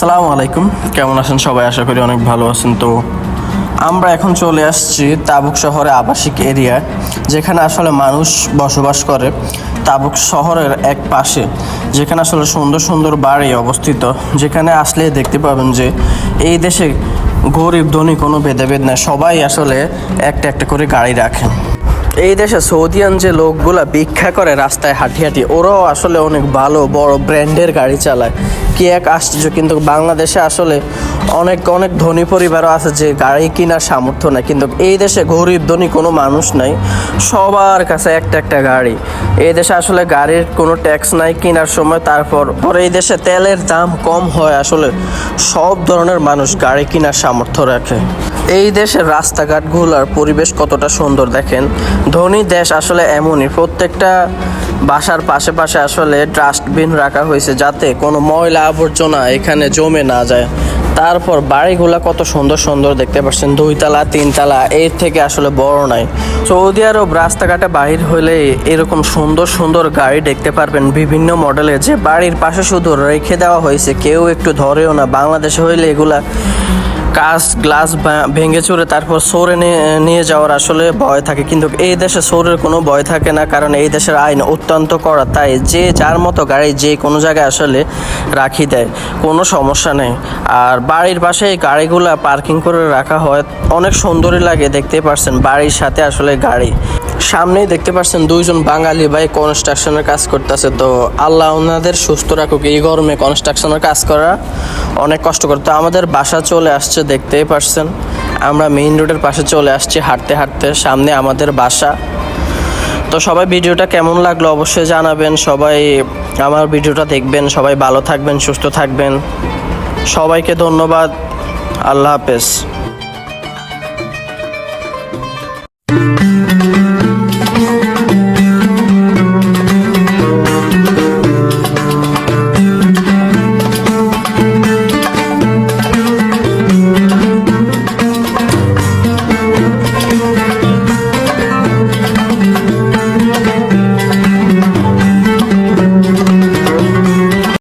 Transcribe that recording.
আসসালামু আলাইকুম। কেমন আছেন সবাই? আশা করি অনেক ভালো আছেন। তো আমরা এখন চলে আসছি তাবুক শহরে আবাসিক এরিয়া, যেখানে আসলে মানুষ বসবাস করে। তাবুক শহরের এক পাশে, যেখানে আসলে সুন্দর সুন্দর বাড়ি অবস্থিত। যেখানে আসলে দেখতে পাবেন যে এই দেশে গরিব ধনী কোনো ভেদাভেদ নেই। সবাই আসলে একটা একটা করে গাড়ি রাখে। এই দেশে সৌদিয়ান যে লোকগুলা ভিক্ষা করে রাস্তায় হাঁটি হাঁটি ওরাও আসলে অনেক ভালো, বড় ব্র্যান্ডের গাড়ি চালায়। কি এক আশ্চর্য, কিন্তু বাংলাদেশে আসলে অনেক অনেক ধনী পরিবারও আছে যে গাড়ি কেনার সামর্থ্য নাই। কিন্তু এই দেশে গরিব, ধনী কোনো মানুষ নাই। সবার কাছে একটা একটা গাড়ি। এই দেশে আসলে গাড়ির কোনো ট্যাক্স নাই কেনার সময়, তারপর, পরে এই দেশে তেলের দাম কম হয় আসলে সব ধরনের মানুষ গাড়ি কেনার সামর্থ্য রাখে। এই দেশের রাস্তাঘাটগুলোর পরিবেশ কতটা সুন্দর দেখেন। ধনী দেশ আসলে এমনই। প্রত্যেকটা বাসার পাশে পাশে আসলে ডাস্টবিন রাখা হয়েছে যাতে কোনো ময়লা আবর্জনা এখানে জমে না যায়। তারপর বাড়িগুলা কত সুন্দর সুন্দর দেখতে পাচ্ছেন। দুইতলা, তিনতলা, এর থেকে আসলে বড় নাই। সৌদি আরব রাস্তাঘাটে বাহির হলে এরকম সুন্দর সুন্দর গাড়ি দেখতে পারবেন বিভিন্ন মডেলের। যে বাড়ির পাশে শুধু রেখে দেওয়া হয়েছে, কেউ একটু ধরেও না। বাংলাদেশে হইলে এগুলা কাঁচ, গ্লাস ভেঙে চুরে তারপর সরে নিয়ে যাওয়ার আসলে ভয় থাকে। কিন্তু এই দেশে সরের কোনো ভয় থাকে না, কারণ এই দেশের আইন অত্যন্ত কড়া। তাই যে যার মতো গাড়ি যে কোনো জায়গায় আসলে রাখি দেয়, কোনো সমস্যা নেই। আর বাড়ির পাশে এই গাড়িগুলা পার্কিং করে রাখা হয়, অনেক সুন্দরই লাগে দেখতে পারছেন, বাড়ির সাথে আসলে গাড়ি। সামনেই দেখতে পাচ্ছেন দুইজন বাঙালি ভাই কনস্ট্রাকশনের কাজ করতেছে। তো আল্লাহ ওনাদের সুস্থ রাখুক, এই গরমে কনস্ট্রাকশনের কাজ করা অনেক কষ্ট করতে আমাদের বাসা চলে আসছে, দেখতেই পারছেন আমরা মেইন রোডের পাশে চলে আসছি, হাঁটতে হাঁটতে সামনে আমাদের বাসা। তো সবাই ভিডিওটা কেমন লাগল অবশ্যই জানাবেন। সবাই আমার ভিডিওটা দেখবেন, সবাই ভালো থাকবেন, সুস্থ থাকবেন। সবাইকে ধন্যবাদ। আল্লাহ হাফেজ।